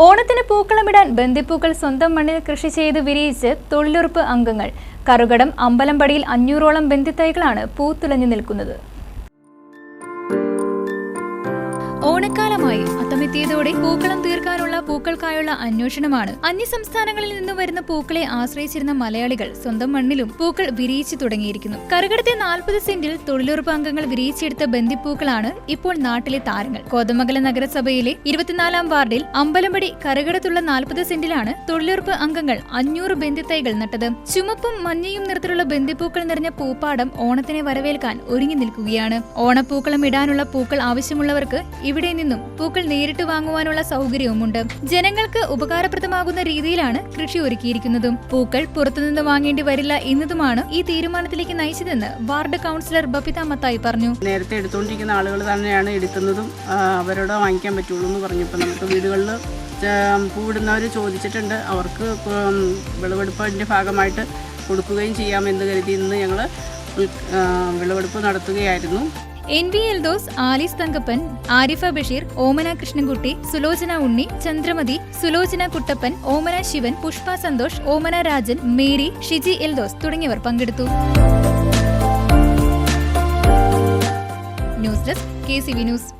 ഓണത്തിന് പൂക്കളമിടാൻ ബന്ദിപ്പൂക്കൾ സ്വന്തം മണ്ണിൽ കൃഷി ചെയ്ത് വിരിയിച്ച് തൊഴിലുറപ്പ് അംഗങ്ങൾ. കറുകടം അമ്പലമ്പടിയിൽ അഞ്ഞൂറോളം ബന്ദിത്തൈകളാണ് പൂത്തുലഞ്ഞു നിൽക്കുന്നത്. ഓണക്കാലമായി അത്തമെത്തിയതോടെ പൂക്കളം തീർക്കാനുള്ള പൂക്കൾക്കായുള്ള അന്വേഷണമാണ്. അന്യസംസ്ഥാനങ്ങളിൽ നിന്നും വരുന്ന പൂക്കളെ ആശ്രയിച്ചിരുന്ന മലയാളികൾ സ്വന്തം മണ്ണിലും പൂക്കൾ വിരിയിച്ചു തുടങ്ങിയിരിക്കുന്നു. കറുകടത്തെ നാൽപ്പത് സെന്റിൽ തൊഴിലുറപ്പ് അംഗങ്ങൾ വിരിയിച്ചെടുത്ത ബന്ദിപ്പൂക്കളാണ് ഇപ്പോൾ നാട്ടിലെ താരങ്ങൾ. കോതമംഗലം നഗരസഭയിലെ ഇരുപത്തിനാലാം വാർഡിൽ അമ്പലമ്പടി കറുകടത്തുള്ള നാൽപ്പത് സെന്റിലാണ് തൊഴിലുറപ്പ് അംഗങ്ങൾ അഞ്ഞൂറ് ബന്ദിത്തൈകൾ നട്ടത്. ചുമപ്പും മഞ്ഞയും നിറത്തിലുള്ള ബന്ദിപ്പൂക്കൾ നിറഞ്ഞ പൂപ്പാടം ഓണത്തിനെ വരവേൽക്കാൻ ഒരുങ്ങി നിൽക്കുകയാണ്. ഓണപ്പൂക്കളം ഇടാനുള്ള പൂക്കൾ ആവശ്യമുള്ളവർക്ക് ഇവിടെ നിന്നും പൂക്കൾ നേരിട്ട് വാങ്ങുവാനുള്ള സൗകര്യവുമുണ്ട്. ജനങ്ങൾക്ക് ഉപകാരപ്രദമാകുന്ന രീതിയിലാണ് കൃഷി ഒരുക്കിയിരിക്കുന്നതും. പൂക്കൾ പുറത്തുനിന്ന് വാങ്ങേണ്ടി വരില്ല എന്നതുമാണ് ഈ തീരുമാനത്തിലേക്ക് നയിച്ചതെന്ന് വാർഡ് കൗൺസിലർ ബബിത മത്തായി പറഞ്ഞു. നേരത്തെ എടുത്തുകൊണ്ടിരിക്കുന്ന ആളുകൾ തന്നെയാണ് എടുക്കുന്നതും അവരോട് വാങ്ങിക്കാൻ പറ്റുള്ളൂ എന്ന് പറഞ്ഞപ്പോൾ നമുക്ക് വീടുകളിൽ പൂവിടുന്നവർ ചോദിച്ചിട്ടുണ്ട്. അവർക്ക് വിളവെടുപ്പിന്റെ ഭാഗമായിട്ട് കൊടുക്കുകയും ചെയ്യാമെന്ന് കരുതി ഇന്ന് ഞങ്ങൾ വിളവെടുപ്പ് നടത്തുകയായിരുന്നു. N V Eldhose Alice Thankappan Arifa Basheer Omana Krishnankutty Sulochana Unni Chandramathi Sulochana Kuttappan Omana Shivan Pushpa Santhosh Omana Rajan Mary Shiji Eldhose തുടങ്ങിയവർ പങ്കെടുത്തു. News desk K C V news.